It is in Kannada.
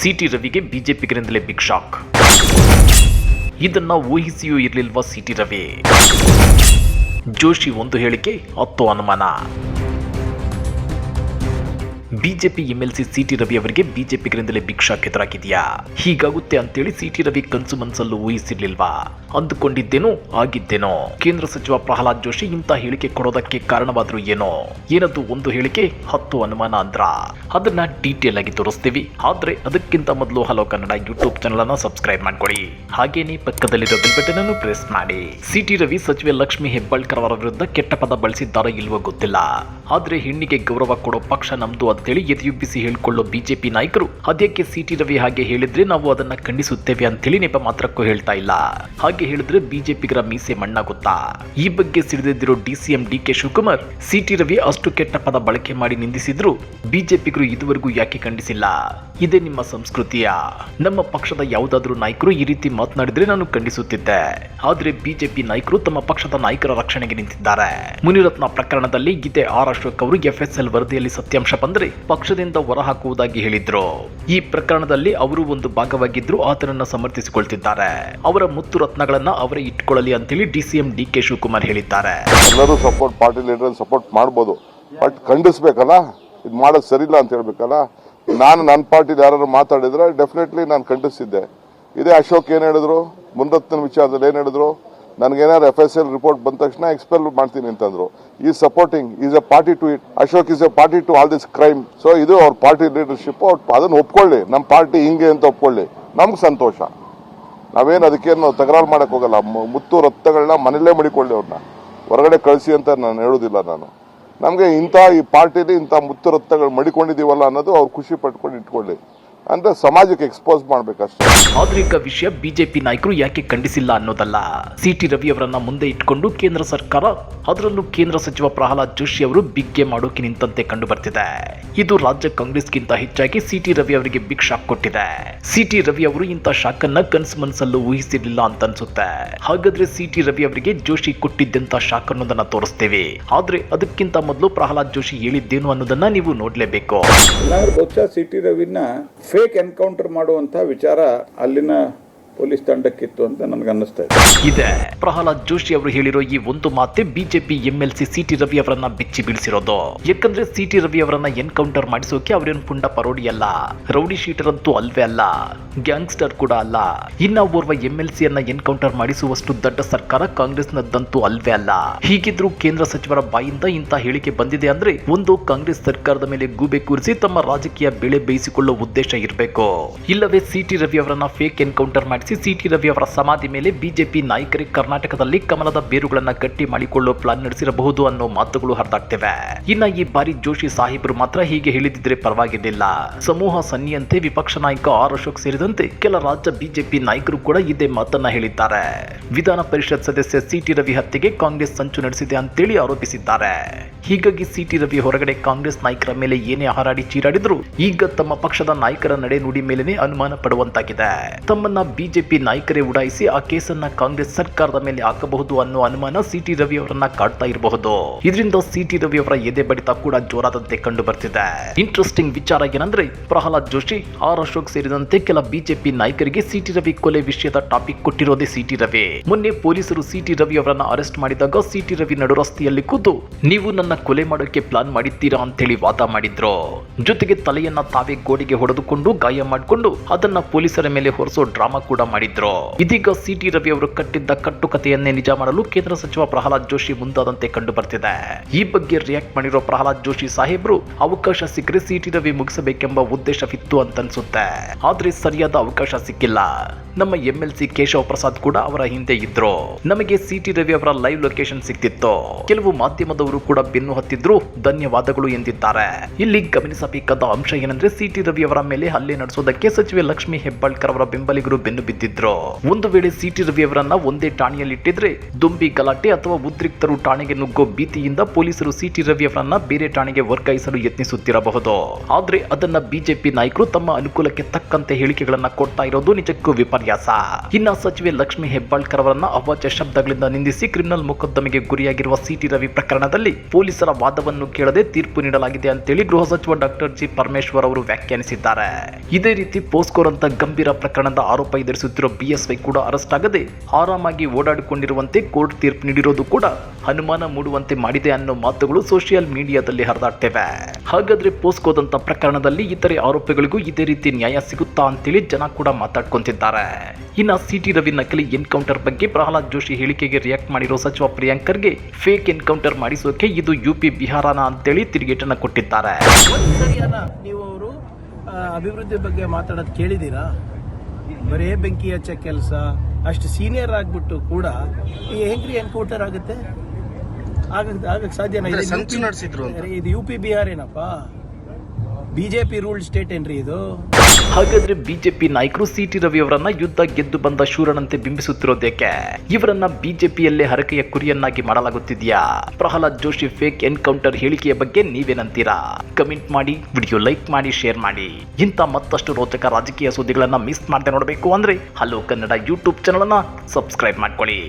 ಸಿಟಿ ರವಿಗೆ ಬಿಜೆಪಿಗರಿಂದಲೇ ಬಿಗ್ ಶಾಕ್. ಇದನ್ನ ಊಹಿಸಿಯೂ ಇರಲಿಲ್ವಾ ಸಿಟಿ ರವಿ? ಜೋಶಿ ಒಂದು ಹೇಳಿಕೆ, ಹತ್ತು ಅನುಮಾನ. ಬಿಜೆಪಿ ಎಂಎಲ್ಸಿ ಸಿಟಿ ರವಿ ಅವರಿಗೆ ಬಿಜೆಪಿಗರಿಂದಲೇ ಭಿಕ್ಷಾ ಕೆದರಾಗಿದೆಯಾ ಹೀಗಾಗುತ್ತೆ ಅಂತೇಳಿ ಸಿಟಿ ರವಿ ಕನ್ಸು ಮನ್ಸಲ್ಲೂ ಊಹಿಸಿರ್ಲಿಲ್ವಾ? ಅಂದುಕೊಂಡಿದ್ದೇನೋ, ಆಗಿದ್ದೇನೋ? ಕೇಂದ್ರ ಸಚಿವ ಪ್ರಹ್ಲಾದ್ ಜೋಶಿ ಇಂಥ ಹೇಳಿಕೆ ಕೊಡೋದಕ್ಕೆ ಕಾರಣವಾದ್ರು ಏನೋ? ಏನದು ಒಂದು ಹೇಳಿಕೆ, ಹತ್ತು ಅನುಮಾನ ಅಂದ್ರ? ಅದನ್ನ ಡೀಟೇಲ್ ಆಗಿ ತೋರಿಸ್ತೀವಿ. ಆದ್ರೆ ಅದಕ್ಕಿಂತ ಮೊದಲು ಹಲೋ ಕನ್ನಡ ಯೂಟ್ಯೂಬ್ ಚಾನಲ್ ಅನ್ನ ಸಬ್ಸ್ಕ್ರೈಬ್ ಮಾಡ್ಕೊಳ್ಳಿ. ಹಾಗೇನೆ ಪಕ್ಕದಲ್ಲಿರೋ ಬೆಲ್ ಬಟನ್ ಅನ್ನು ಪ್ರೆಸ್ ಮಾಡಿ. ಸಿಟಿ ರವಿ ಸಚಿವೆ ಲಕ್ಷ್ಮಿ ಹೆಬ್ಬಾಳ್ಕರ್ ಅವರ ವಿರುದ್ಧ ಕೆಟ್ಟ ಪದ ಬಳಸಿದ್ದಾರೋ ಇಲ್ವೋ ಗೊತ್ತಿಲ್ಲ. ಆದ್ರೆ ಹೆಣ್ಣಿಗೆ ಗೌರವ ಕೊಡೋ ಪಕ್ಷ ನಮ್ದು ಅಂತೇಳಿ ಎದೆಯುಬ್ಬಿಸಿ ಹೇಳ್ಕೊಳ್ಳೋ ಬಿಜೆಪಿ ನಾಯಕರು. ಅದ್ಯಾಕೆ ಸಿಟಿ ರವಿ ಹಾಗೆ ಹೇಳಿದ್ರೆ ನಾವು ಅದನ್ನ ಖಂಡಿಸುತ್ತೇವೆ ಅಂತೇಳಿ ನೆಪ ಮಾತ್ರಕ್ಕೂ ಹೇಳ್ತಾ ಇಲ್ಲ. ಹಾಗೆ ಹೇಳಿದ್ರೆ ಬಿಜೆಪಿಗರ ಮೀಸೆ ಮಣ್ಣಾಗುತ್ತಾ? ಈ ಬಗ್ಗೆ ಸಿಡಿದಿದ್ದಿರೋ DCM D K Shivakumar, C T Ravi ಅಷ್ಟು ಕೆಟ್ಟ ಪದ ಬಳಕೆ ಮಾಡಿ ನಿಂದಿಸಿದ್ರು ಬಿಜೆಪಿಗರು ಇದುವರೆಗೂ ಯಾಕೆ ಖಂಡಿಸಿಲ್ಲ? ಇದೇ ನಿಮ್ಮ ಸಂಸ್ಕೃತಿಯ? ನಮ್ಮ ಪಕ್ಷದ ಯಾವುದಾದ್ರೂ ನಾಯಕರು ಈ ರೀತಿ ಮಾತನಾಡಿದ್ರೆ ನಾನು ಖಂಡಿಸುತ್ತಿದ್ದೆ. ಆದ್ರೆ ಬಿಜೆಪಿ ನಾಯಕರು ತಮ್ಮ ಪಕ್ಷದ ನಾಯಕರ ರಕ್ಷಣೆಗೆ ನಿಂತಿದ್ದಾರೆ. ಮುನಿರತ್ನ ಪ್ರಕರಣದಲ್ಲಿ ಗೀತೆ ಆರ್ ಅಶೋಕ್ ಅವರು ಎಫ್ಎಸ್ಎಲ್ ವರದಿಯಲ್ಲಿ ಸತ್ಯಾಂಶ ಬಂದರೆ ಪಕ್ಷದಿಂದ ಹೊರಹಾಕುವುದಾಗಿ ಹೇಳಿದ್ರು. ಈ ಪ್ರಕರಣದಲ್ಲಿ ಅವರು ಒಂದು ಭಾಗವಾಗಿದ್ರು ಆತನನ್ನ ಸಮರ್ಥಿಸಿಕೊಳ್ತಿದ್ದಾರೆ. ಅವರ ಮುತ್ತು ರತ್ನಗಳನ್ನ ಅವರೇ ಇಟ್ಕೊಳ್ಳಲಿ ಅಂತೇಳಿ ಡಿಸಿಎಂ ಡಿ ಕೆ ಶಿವಕುಮಾರ್ ಹೇಳಿದ್ದಾರೆ. ಎಲ್ಲರೂ ಸಪೋರ್ಟ್ ಪಾರ್ಟಿ ಲೀಡರ್ ಸಪೋರ್ಟ್ ಮಾಡ್ಬೋದು. ಬಟ್ ಖಂಡಿಸ್ಬೇಕಲ್ಲ? ಇದು ಮಾಡೋದು ಸರಿಯಿಲ್ಲ ಅಂತ ಹೇಳ್ಬೇಕಲ್ಲ? ನಾನು ನನ್ನ ಪಾರ್ಟಿಲಿ ಯಾರು ಮಾತಾಡಿದ್ರೆ ಡೆಫಿನೆಟ್ಲಿ ನಾನು ಖಂಡಿಸಿದ್ದೆ ಇದೇ ಅಶೋಕ್ ಏನು ಹೇಳಿದ್ರು? ಮುನ್ರತ್ನ ವಿಚಾರದಲ್ಲಿ ಏನು ಹೇಳಿದ್ರು? ನನಗೇನಾದ್ರು ಎಫ್ ಎಸ್ ಎಲ್ ರಿಪೋರ್ಟ್ ಬಂದ ತಕ್ಷಣ ಎಕ್ಸ್ಪೆಲ್ ಮಾಡ್ತೀನಿ ಅಂತಂದ್ರು. ಈ supporting is a party to it Ashok is a party to all this crime so ಇದು ಅವ್ರ ಪಾರ್ಟಿ ಲೀಡರ್ಶಿಪ್ ಅದನ್ನು ಒಪ್ಕೊಳ್ಳಿ. ನಮ್ಮ ಪಾರ್ಟಿ ಹಿಂಗೆ ಅಂತ ಒಪ್ಕೊಳ್ಳಿ. ನಮ್ಗೆ ಸಂತೋಷ. ನಾವೇನು ಅದಕ್ಕೇನು ತಕರಾರು ಮಾಡಕ್ ಹೋಗಲ್ಲ. ಮುತ್ತು ರಕ್ತಗಳನ್ನ ಮನೇಲೇ ಮಡಿಕೊಳ್ಳಿ ಅವ್ರನ್ನ ಹೊರಗಡೆ ಕಳಿಸಿ ಅಂತ ನಾನು ಹೇಳೋದಿಲ್ಲ ನಾನು. ನಮಗೆ ಇಂಥ ಈ ಪಾರ್ಟಿಲಿ ಇಂಥ ಮುತ್ತು ರಕ್ತಗಳು ಮಡಿಕೊಂಡಿದೀವಲ್ಲ ಅನ್ನೋದು ಅವ್ರು ಖುಷಿ ಪಟ್ಕೊಂಡು ಇಟ್ಕೊಳ್ಳಿ. ಅಂದ್ರೆ ಸಮಾಜಕ್ಕೆ ಎಕ್ಸ್ಪೋಸ್ ಮಾಡ್ಬೇಕಷ್ಟೇ. ಆಧುನಿಕ ಈಗ ವಿಷಯ ಬಿಜೆಪಿ ನಾಯಕರು ಯಾಕೆ ಖಂಡಿಸಿಲ್ಲ ಅನ್ನೋದಲ್ಲ? ಸಿಟಿ ರವಿ ಅವರನ್ನ ಮುಂದೆ ಇಟ್ಕೊಂಡು ಕೇಂದ್ರ ಸರ್ಕಾರ ಅದರಲ್ಲೂ ಕೇಂದ್ರ ಸಚಿವ ಪ್ರಹ್ಲಾದ್ ಜೋಶಿ ಅವರು ಬಿಗ್ಗೆ ಮಾಡೋಕೆ ನಿಂತಂತೆ ಕಂಡು ಬರ್ತಿದೆ ಇದು ರಾಜ್ಯ ಕಾಂಗ್ರೆಸ್ಗಿಂತ ಹೆಚ್ಚಾಗಿ ಸಿಟಿ ರವಿ ಅವರಿಗೆ ಬಿಗ್ ಶಾಕ್ ಕೊಟ್ಟಿದೆ. ಸಿಟಿ ರವಿ ಅವರು ಇಂಥ ಶಾಕ್ ಅನ್ನ ಕನ್ಸ್ ಮನ್ಸಲ್ಲೂ ಊಹಿಸಿರ್ಲಿಲ್ಲ ಅಂತ ಅನ್ಸುತ್ತೆ ಹಾಗಾದ್ರೆ ಸಿಟಿ ರವಿ ಅವರಿಗೆ ಜೋಶಿ ಕೊಟ್ಟಿದ್ದಂತ ಶಾಕ್ ಅನ್ನೋದನ್ನ ತೋರಿಸ್ತೇವೆ. ಆದ್ರೆ ಅದಕ್ಕಿಂತ ಮೊದಲು ಪ್ರಹ್ಲಾದ್ ಜೋಶಿ ಹೇಳಿದ್ದೇನು ಅನ್ನೋದನ್ನ ನೀವು ನೋಡ್ಲೇಬೇಕು. ಇಲ್ಲಾಂದ್ರೆ ಬಹುಶಃ ಸಿ ಟಿ ರವಿನ ಫೇಕ್ ಎನ್ಕೌಂಟರ್ ಮಾಡುವಂಥ ವಿಚಾರ ಅಲ್ಲಿನ ಪೊಲೀಸ್ ತಂಡಕ್ಕಿತ್ತು ಅಂತ ನನಗೆ ಅನ್ನಿಸ್ತಾ ಇದೆ. ಇದೆ. ಪ್ರಹ್ಲಾದ್ ಜೋಶಿ ಅವರು ಹೇಳಿರೋ ಈ ಒಂದು ಮಾತೆ ಬಿಜೆಪಿ ಎಂಎಲ್ಸಿ ಸಿಟಿ ರವಿ ಅವರನ್ನ ಬಿಚ್ಚಿ ಬೀಳಿಸಿರೋದು. ಯಾಕಂದ್ರೆ ಸಿಟಿ ರವಿ ಅವರನ್ನ ಎನ್ಕೌಂಟರ್ ಮಾಡಿಸೋಕೆ ಅವರೇನು ಪುಂಡ ಪರೋಡಿ ಅಲ್ಲ. ರೌಡಿ ಶೀಟರ್ ಅಂತೂ ಅಲ್ವೇ ಅಲ್ಲ. ಗ್ಯಾಂಗ್ಸ್ಟರ್ ಕೂಡ ಅಲ್ಲ. ಇನ್ನ ಓರ್ವ ಎಂಎಲ್ಸಿ ಅನ್ನ ಎನ್ಕೌಂಟರ್ ಮಾಡಿಸುವಷ್ಟು ದೊಡ್ಡ ಸರ್ಕಾರ ಕಾಂಗ್ರೆಸ್ನದ್ದಂತೂ ಅಲ್ವೇ ಅಲ್ಲ. ಹೀಗಿದ್ರೂ ಕೇಂದ್ರ ಸಚಿವರ ಬಾಯಿಂದ ಇಂಥ ಹೇಳಿಕೆ ಬಂದಿದೆ ಅಂದ್ರೆ ಒಂದು ಕಾಂಗ್ರೆಸ್ ಸರ್ಕಾರದ ಮೇಲೆ ಗೂಬೆ ಕೂರಿಸಿ ತಮ್ಮ ರಾಜಕೀಯ ಬೆಳೆ ಬೇಯಿಸಿಕೊಳ್ಳುವ ಉದ್ದೇಶ ಇರಬೇಕು. ಇಲ್ಲವೇ ಸಿಟಿ ರವಿ ಅವರನ್ನ ಫೇಕ್ ಎನ್ಕೌಂಟರ್ ಮಾಡಿಸಿ ಸಿಟಿ ರವಿ ಅವರ ಸಮಾಧಿ ಮೇಲೆ ಬಿಜೆಪಿ ನಾಯಕರೇ ಕರ್ನಾಟಕದಲ್ಲಿ ಕಮಲದ ಬೇರುಗಳನ್ನು ಗಟ್ಟಿ ಮಾಡಿಕೊಳ್ಳೋ ಪ್ಲಾನ್ ನಡೆಸಿರಬಹುದು ಅನ್ನೋ ಮಾತುಗಳು ಹರಿದಾಗ್ತಿವೆ. ಇನ್ನ ಈ ಬಾರಿ ಜೋಶಿ ಸಾಹೇಬರು ಮಾತ್ರ ಹೀಗೆ ಹೇಳಿದಿದ್ರೆ ಪರವಾಗಿರಲಿಲ್ಲ. ಸಮೂಹ ಸನ್ನಿಯಂತೆ ವಿಪಕ್ಷ ನಾಯಕ ಆರ್ ಅಶೋಕ್ ಸೇರಿದಂತೆ ಕೆಲ ರಾಜ್ಯ ಬಿಜೆಪಿ ನಾಯಕರು ಕೂಡ ಇದೇ ಮಾತನ್ನ ಹೇಳಿದ್ದಾರೆ. ವಿಧಾನ ಪರಿಷತ್ ಸದಸ್ಯ ಸಿಟಿ ರವಿ ಹತ್ಯೆಗೆ ಕಾಂಗ್ರೆಸ್ ಸಂಚು ನಡೆಸಿದೆ ಅಂತೇಳಿ ಆರೋಪಿಸಿದ್ದಾರೆ. ಹೀಗಾಗಿ ಸಿಟಿ ರವಿ ಹೊರಗಡೆ ಕಾಂಗ್ರೆಸ್ ನಾಯಕರ ಮೇಲೆ ಏನೇ ಹಾರಾಡಿ ಚೀರಾಡಿದ್ರು ಈಗ ತಮ್ಮ ಪಕ್ಷದ ನಾಯಕರ ನಡೆ ನುಡಿ ಮೇಲೆನೆ ಅನುಮಾನ ಪಡುವಂತಾಗಿದೆ. ತಮ್ಮನ್ನ ಬಿಜೆಪಿ ನಾಯಕರೇ ಉಡಾಯಿಸಿ ಆ ಕೇಸನ್ನ ಕಾಂಗ್ರೆಸ್ ಸರ್ಕಾರದ ಮೇಲೆ ಹಾಕಬಹುದು ಅನ್ನೋ ಅನುಮಾನ ಸಿಟಿ ರವಿ ಅವರನ್ನ ಕಾಡ್ತಾ ಇರಬಹುದು. ಇದರಿಂದ ಸಿಟಿ ರವಿ ಅವರ ಎದೆ ಬಡಿತ ಕೂಡ ಜೋರಾದಂತೆ ಕಂಡು ಬರ್ತಿದೆ ಇಂಟ್ರೆಸ್ಟಿಂಗ್ ವಿಚಾರ ಏನಂದ್ರೆ ಪ್ರಹ್ಲಾದ್ ಜೋಶಿ, ಆರ್ ಅಶೋಕ್ ಸೇರಿದಂತೆ ಕೆಲ ಬಿಜೆಪಿ ನಾಯಕರಿಗೆ ಸಿಟಿ ರವಿ ಕೊಲೆ ವಿಷಯದ ಟಾಪಿಕ್ ಕೊಟ್ಟಿರೋದೇ ಸಿಟಿ ರವಿ. ಮೊನ್ನೆ ಪೊಲೀಸರು ಸಿಟಿ ರವಿ ಅವರನ್ನ ಅರೆಸ್ಟ್ ಮಾಡಿದಾಗ ಸಿಟಿ ರವಿ ನಡು ರಸ್ತೆಯಲ್ಲಿ ಕೂತು, ನೀವು ನನ್ನ ಕೊಲೆ ಮಾಡೋಕೆ ಪ್ಲಾನ್ ಮಾಡಿದ್ದೀರಾ? ಅಂತೇಳಿ ವಾದ ಮಾಡಿದ್ರು. ಜೊತೆಗೆ ತಲೆಯನ್ನ ತಾವೇ ಗೋಡೆಗೆ ಹೊಡೆದುಕೊಂಡು ಗಾಯ ಮಾಡಿಕೊಂಡು ಅದನ್ನ ಪೊಲೀಸರ ಮೇಲೆ ಹೊರಿಸೋ ಡ್ರಾಮಾ ಕೂಡ ಮಾಡಿದ್ರು? ಇದೀಗ ಸಿಟಿ ರವಿ ಅವರು ಕಟ್ಟಿದ್ದ ಕಟ್ಟುಕತೆಯನ್ನೇ ನಿಜ ಮಾಡಲು ಕೇಂದ್ರ ಸಚಿವ ಪ್ರಹ್ಲಾದ್ ಜೋಶಿ ಮುಂದಾದಂತೆ ಕಂಡು ಬರ್ತಿದೆ ಈ ಬಗ್ಗೆ ರಿಯಾಕ್ಟ್ ಮಾಡಿರೋ ಪ್ರಹ್ಲಾದ್ ಜೋಶಿ ಸಾಹೇಬ್ರು, ಅವಕಾಶ ಸಿಕ್ಕರೆ ಸಿಟಿ ರವಿ ಮುಗಿಸಬೇಕೆಂಬ ಉದ್ದೇಶವಿತ್ತು ಅಂತ ಅನ್ಸುತ್ತೆ ಆದ್ರೆ ಸರಿಯಾದ ಅವಕಾಶ ಸಿಕ್ಕಿಲ್ಲ. ನಮ್ಮ M L C Keshava Prasad ಕೂಡ ಅವರ ಹಿಂದೆ ಇದ್ರು. ನಮಗೆ ಸಿಟಿ ರವಿ ಅವರ ಲೈವ್ ಲೊಕೇಶನ್ ಸಿಕ್ತಿತ್ತು. ಕೆಲವು ಮಾಧ್ಯಮದವರು ಕೂಡ ಬೆನ್ನು ಹತ್ತಿದ್ರು. ಧನ್ಯವಾದಗಳು ಎಂದಿದ್ದಾರೆ. ಇಲ್ಲಿ ಗಮನಿಸಬೇಕಾದ ಅಂಶ ಏನಂದ್ರೆ ಸಿಟಿ ರವಿ ಅವರ ಮೇಲೆ ಹಲ್ಲೆ ನಡೆಸೋದಕ್ಕೆ ಸಚಿವೆ ಲಕ್ಷ್ಮಿ ಹೆಬ್ಬಾಳ್ಕರ್ ಅವರ ಬೆಂಬಲಿಗರು ಬೆನ್ನು ಬಿದ್ದಿದ್ರು ಒಂದು ವೇಳೆ ಸಿಟಿ ರವಿ ಅವರನ್ನ ಒಂದೇ ಠಾಣೆಯಲ್ಲಿಟ್ಟಿದ್ರೆ, ದುಂಬಿ ಗಲಾಟೆ ಅಥವಾ ಉದ್ರಿಕ್ತರು ಠಾಣೆಗೆ ನುಗ್ಗೋ ಭೀತಿಯಿಂದ ಪೊಲೀಸರು ಸಿಟಿ ರವಿ ಅವರನ್ನ ಬೇರೆ ಠಾಣೆಗೆ ವರ್ಗಾಯಿಸಲು ಯತ್ನಿಸುತ್ತಿರಬಹುದು. ಆದ್ರೆ ಅದನ್ನ ಬಿಜೆಪಿ ನಾಯಕರು ತಮ್ಮ ಅನುಕೂಲಕ್ಕೆ ತಕ್ಕಂತೆ ಹೇಳಿಕೆಗಳನ್ನ ಕೊಡ್ತಾ ಇರೋದು ನಿಜಕ್ಕೂ ವಿಪರ್ಯಾಸ. ಇನ್ನ ಸಚಿವೆ ಲಕ್ಷ್ಮಿ ಹೆಬ್ಬಾಳ್ಕರ್ ಅವರನ್ನ ಅವಾಚ್ಯ ಶಬ್ದಗಳಿಂದ ನಿಂದಿಸಿ ಕ್ರಿಮಿನಲ್ ಮೊಕದ್ದಮೆಗೆ ಗುರಿಯಾಗಿರುವ ಸಿಟಿ ರವಿ ಪ್ರಕರಣದಲ್ಲಿ ಪೊಲೀಸರ ವಾದವನ್ನು ಕೇಳದೆ ತೀರ್ಪು ನೀಡಲಾಗಿದೆ ಅಂತೇಳಿ ಗೃಹ ಸಚಿವ ಡಾಕ್ಟರ್ ಜಿ ಪರಮೇಶ್ವರ್ ಅವರು ವ್ಯಾಖ್ಯಾನಿಸಿದ್ದಾರೆ. ಇದೇ ರೀತಿ ಪೋಸ್ಕೋರ್ ಅಂತ ಗಂಭೀರ ಪ್ರಕರಣದ ಆರೋಪ ಎದುರಿಸುತ್ತಿರುವ ಬಿಎಸ್ವೈ ಕೂಡ ಅರೆಸ್ಟ್ ಆಗದೆ ಆರಾಮಾಗಿ ಓಡಾಡಿಕೊಂಡಿರುವಂತೆ ಕೋರ್ಟ್ ತೀರ್ಪು ನೀಡಿರೋದು ಕೂಡ ಅನುಮಾನ ಮೂಡುವಂತೆ ಮಾಡಿದೆ ಅನ್ನೋ ಮಾತುಗಳು ಸೋಷಿಯಲ್ ಮೀಡಿಯಾದಲ್ಲಿ ಹರಿದಾಡ್ತೇವೆ. ಹಾಗಾದ್ರೆ ಪೋಸ್ಕೋದಂತ ಪ್ರಕರಣದಲ್ಲಿ ಇತರೆ ಆರೋಪಿಗಳಿಗೂ ಇದೇ ರೀತಿ ನ್ಯಾಯ ಸಿಗುತ್ತಾ ಅಂತೇಳಿ ಜನ ಕೂಡ ಮಾತಾಡ್ಕೊಂತಿದ್ದಾರೆ. ಇನ್ನ ಸಿಟಿ ರವಿ ನಕಲಿ ಎನ್ಕೌಂಟರ್ ಬಗ್ಗೆ ಪ್ರಹ್ಲಾದ್ ಜೋಶಿ ಹೇಳಿಕೆಗೆ ರಿಯಾಕ್ಟ್ ಮಾಡಿರೋ ಸಚಿವ ಪ್ರಿಯಾಂಕರ್ಗೆ ಫೇಕ್ ಎನ್ಕೌಂಟರ್ ಮಾಡಿಸೋಕೆ ಇದು ಯುಪಿ ಬಿಹಾರನ ಅಂತೇಳಿ ತಿರುಗೇಟನ್ನ ಕೊಟ್ಟಿದ್ದಾರೆ. ನೀವು ಅವರು ಅಭಿವೃದ್ಧಿ ಬಗ್ಗೆ ಮಾತಾಡೋದು ಕೇಳಿದ್ದೀರಾ? ಬರೇ ಬೆಂಕಿ ಹಚ್ಚ ಕೆಲಸ ಅಷ್ಟು ಸೀನಿಯರ್ ಆಗ್ಬಿಟ್ಟು ಕೂಡ ಈ ಹೆಂಗ್ರಿ ಎನ್ಕೌಂಟರ್ ಆಗುತ್ತೆ. ಆಗಕ್ಕೆ ಆಗಕ್ಕೆ ಸಾಧ್ಯನಾ ಇದು. ಯು ಪಿ ಬಿಹಾರ್ ಏನಪ್ಪ? ಬಿಜೆಪಿ ರೂಲ್ಡ್ ಸ್ಟೇಟ್ ಏನ್ರಿ ಇದು? ಹಾಗಾದ್ರೆ ಬಿಜೆಪಿ ನಾಯಕರು ಸಿ ಟಿ ರವಿ ಅವರನ್ನ ಯುದ್ಧ ಗೆದ್ದು ಬಂದ ಶೂರನಂತೆ ಬಿಂಬಿಸುತ್ತಿರೋದೇಕೆ ಇವರನ್ನ ಬಿಜೆಪಿಯಲ್ಲೇ ಹರಕೆಯ ಕುರಿಯನ್ನಾಗಿ ಮಾಡಲಾಗುತ್ತಿದೆಯಾ? ಪ್ರಹ್ಲಾದ್ ಜೋಶಿ ಫೇಕ್ ಎನ್ಕೌಂಟರ್ ಹೇಳಿಕೆಯ ಬಗ್ಗೆ ನೀವೇನಂತೀರಾ? ಕಮೆಂಟ್ ಮಾಡಿ ವಿಡಿಯೋ ಲೈಕ್ ಮಾಡಿ ಶೇರ್ ಮಾಡಿ. ಇಂಥ ಮತ್ತಷ್ಟು ರೋಚಕ ರಾಜಕೀಯ ಸುದ್ದಿಗಳನ್ನ ಮಿಸ್ ಮಾಡದೆ ನೋಡಬೇಕು ಅಂದ್ರೆ ಹಲೋ ಕನ್ನಡ ಯೂಟ್ಯೂಬ್ ಚಾನಲ್ ಅನ್ನ ಸಬ್ಸ್ಕ್ರೈಬ್ ಮಾಡ್ಕೊಳ್ಳಿ.